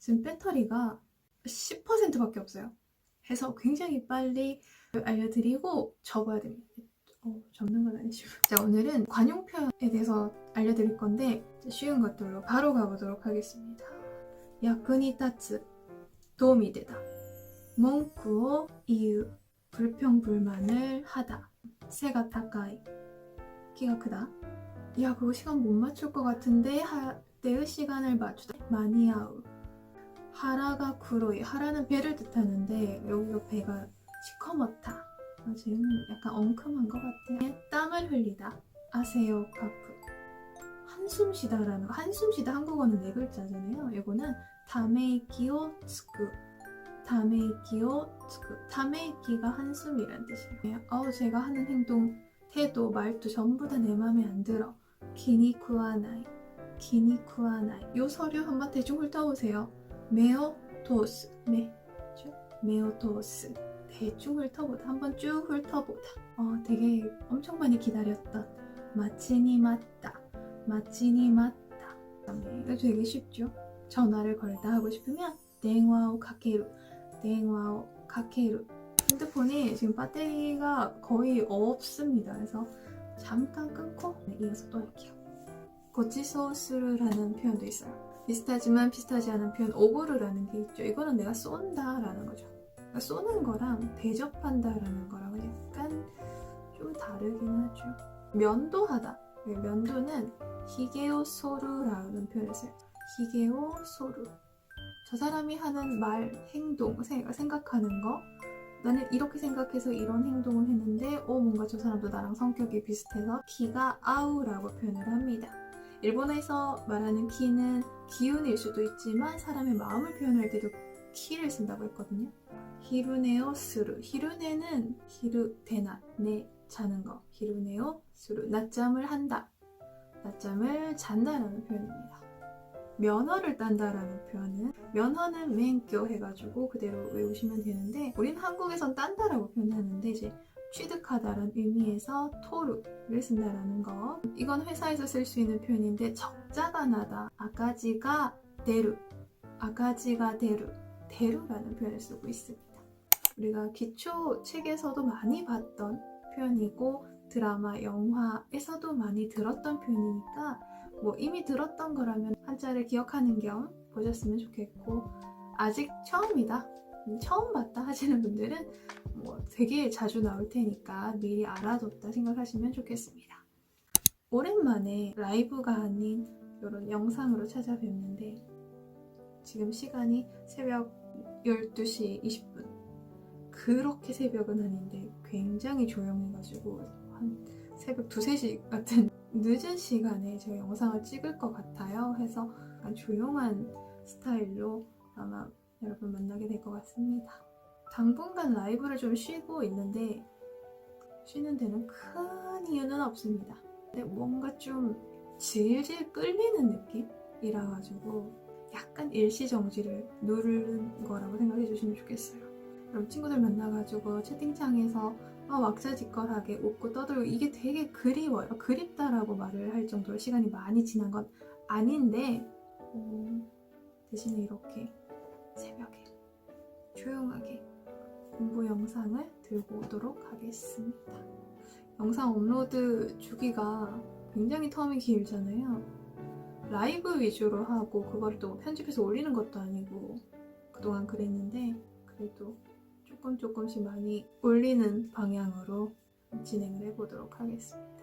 지금 배터리가 10%밖에 없어요. 해서 굉장히 빨리 알려드리고 접어야 됩니다. 어, 접는 건 아니지만. 자, 오늘은 관용표현에 대해서 알려드릴 건데 쉬운 것들로 바로 가보도록 하겠습니다. 야근이 따츠 도움이 되다. 몽쿠오 이유 불평불만을 하다. 새가 타까이 키가 크다. 야 그거 시간 못 맞출 것 같은데 하 때의 시간을 맞추다. 마니아우 하라가 구로이 하라는 배를 뜻하는데 여기 요 배가 시커멓다. 아, 지금 약간 엉큼한 것 같아. 땀을 흘리다. 아세요 카프 한숨 쉬다라는 거. 한숨 쉬다 한국어는 네 글자잖아요. 이거는 다메이키오 tsku 다메이키오 tsku 다메이키가 한숨이란 뜻이에요. 어 제가 하는 행동, 태도, 말투 전부 다내 마음에 안 들어. 기니 쿠아나이 기니 쿠아나이 요 서류 한번 대충 훑어보세요. 메오 토스 메 메오 토스 대충 훑어보다 한번 쭉 훑어보다. 어 되게 엄청 많이 기다렸던 마치니 맞다 마치니 맞다. 이거 되게 쉽죠? 전화를 걸다 하고 싶으면 땡와오 카케루 땡와오 카케루 핸드폰이 지금 배터리가 거의 없습니다. 그래서 잠깐 끊고 네, 이어서 또 할게요. 고치소스르라는 표현도 있어요. 비슷하지만 비슷하지 않은 표현 오고르라는 게 있죠. 이거는 내가 쏜다라는 거죠. 그러니까 쏘는 거랑 대접한다라는 거랑은 약간 좀 다르긴 하죠. 면도하다. 네, 면도는 히게오 소루라는 표현을 써요. 히게오 소루. 저 사람이 하는 말, 행동, 생- 생각하는 거 나는 이렇게 생각해서 이런 행동을 했는데 어 뭔가 저 사람도 나랑 성격이 비슷해서 키가 아우라고 표현을 합니다. 일본에서 말하는 키는 기운일 수도 있지만 사람의 마음을 표현할 때도 키를 쓴다고 했거든요. 히루네오 스루. 히루네는 히루 대낮 내 자는 거. 히루네오 스루. 낮잠을 한다. 낮잠을 잔다라는 표현입니다. 면허를 딴다라는 표현은 면허는 맹교 해가지고 그대로 외우시면 되는데 우린 한국에선 딴다라고 표현하는데 이제 취득하다라는 의미에서 토르를 쓴다라는 거. 이건 회사에서 쓸 수 있는 표현인데 적자가 나다. 아가지가 대루. 아가지가 대루. 대루라는 표현을 쓰고 있습니다. 우리가 기초 책에서도 많이 봤던 표현이고 드라마, 영화에서도 많이 들었던 표현이니까 뭐 이미 들었던 거라면 한자를 기억하는 겸 보셨으면 좋겠고 아직 처음이다. 음, 처음 봤다 하시는 분들은 뭐 되게 자주 나올 테니까 미리 알아뒀다 생각하시면 좋겠습니다 오랜만에 라이브가 아닌 이런 영상으로 찾아뵙는데 지금 시간이 새벽 12시 20분 그렇게 새벽은 아닌데 굉장히 조용해가지고 한 새벽 2, 3시 같은 늦은 시간에 제가 영상을 찍을 것 같아요. 해서 조용한 스타일로 아마 여러분 만나게 될 것 같습니다. 당분간 라이브를 좀 쉬고 있는데 쉬는 데는 큰 이유는 없습니다. 근데 뭔가 좀 질질 끌리는 느낌이라 가지고 약간 일시정지를 누르는 거라고 생각해 주시면 좋겠어요. 그럼 친구들 만나가지고 채팅창에서 어, 왁자지껄하게 웃고 떠들고 이게 되게 그리워요. 그립다라고 말을 할 정도로 시간이 많이 지난 건 아닌데 어, 대신에 이렇게 새벽에 조용하게 공부 영상을 들고 오도록 하겠습니다. 영상 업로드 주기가 굉장히 텀이 길잖아요. 라이브 위주로 하고 그걸 또 편집해서 올리는 것도 아니고 그동안 그랬는데 그래도 조금 조금씩 많이 올리는 방향으로 진행을 해보도록 하겠습니다.